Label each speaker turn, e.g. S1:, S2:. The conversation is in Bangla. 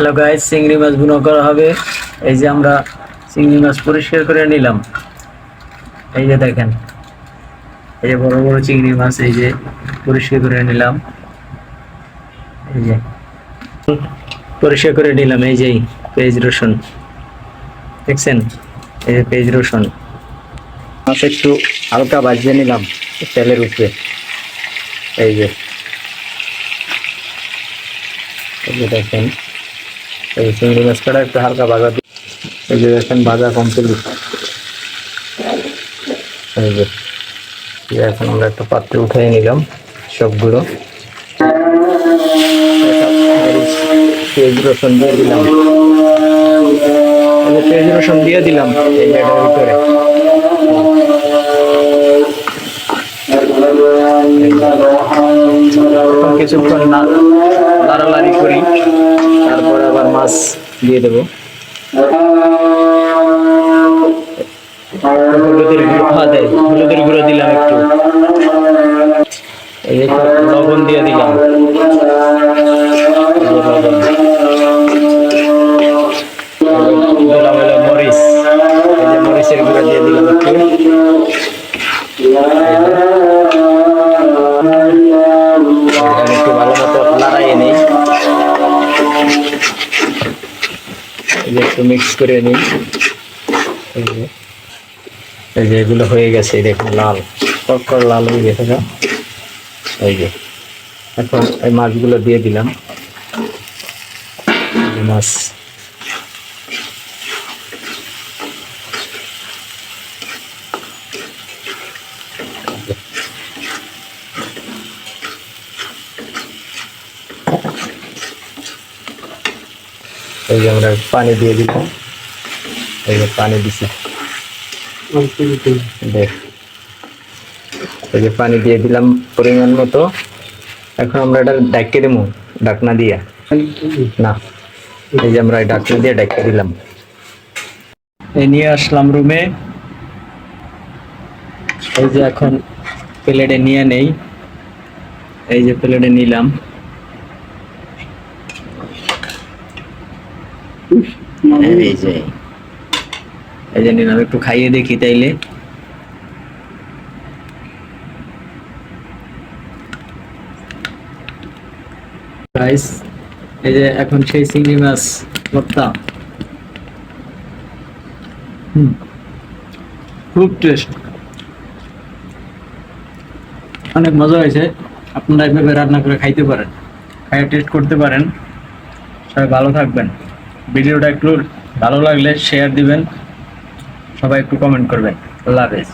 S1: হ্যালো গাইজ চিংড়ি মাছ বুনো করা হবে। এই যে আমরা চিংড়ি মাছ পরিষ্কার করে নিলাম। এই যে দেখেন, এই যে বড় বড় চিংড়ি মাছ এই যে পরিষ্কার করে নিলাম। এই যে পরিষ্কার করে নিলাম, এই যে পেঁয়াজ রসুন। দেখছেন? এই যে পেঁয়াজ রসুন। মাছ একটু হালকা বাজিয়ে নিলাম তেলের উপরে। এই যে দেখেন। এই চিংড়ি মাছ কাটা একটু হালকা ভাজা দি- এই যে দেখেন ভাজা কমপ্লিট। এই যে এখন আমরা একটা পাত্রে উঠিয়ে নিলাম সবগুলো। পেঁয়াজ রসুন দিয়ে দিলাম। পেঁয়াজ রসুন দিয়ে দিলাম এই জায়গার ভিতরে। কিছুক্ষণ না লাড়ালাড়ি করি, তারপর আবার মাছ দিয়ে দেবো। গুঁড়ো হ্যাঁ দেয় একটু। লবণ দিয়ে দিলাম। মরিচ। মরিচের গুঁড়ো দিয়ে দিলাম একটু। যে একটু মিক্স করে নিই। এই যে এগুলো হয়ে গেছে দেখুন লাল কক্কর লাল হয়ে গেছে এই যে, এখন এই মাছগুলো দিয়ে দিলাম। মাছ। এই যে আমরা পানি দিয়ে দিলাম এই যে পানি দিছি। দেখ। এই যে পানি দিয়ে দিলাম পরিমাণ মতো। এখন আমরা এটা ডাকিয়ে দেবো ডাকনা দিয়ে। না, এই যে আমরা ডাকনা দিয়ে ডাকিয়ে দিলাম। এই নিয়ে আসলাম রুমে এই যে এখন প্লেটে নিয়ে নেই। এই যে প্লেটে নিলাম। এই যে। একটু খাইয়ে দেখি তাইলে। এই যে এখন সেই চিংড়ি মাছ ভর্তা। খুব টেস্ট অনেক মজা হয়েছে। আপনারা এভাবে রান্না করে খাইতে পারেন। খাইয়ে টেস্ট করতে পারেন। সবাই ভালো থাকবেন। ভিডিওটা একটু ভালো লাগলে শেয়ার দিবেন। সবাই একটু কমেন্ট করবেন। আল্লাহ হাফেজ।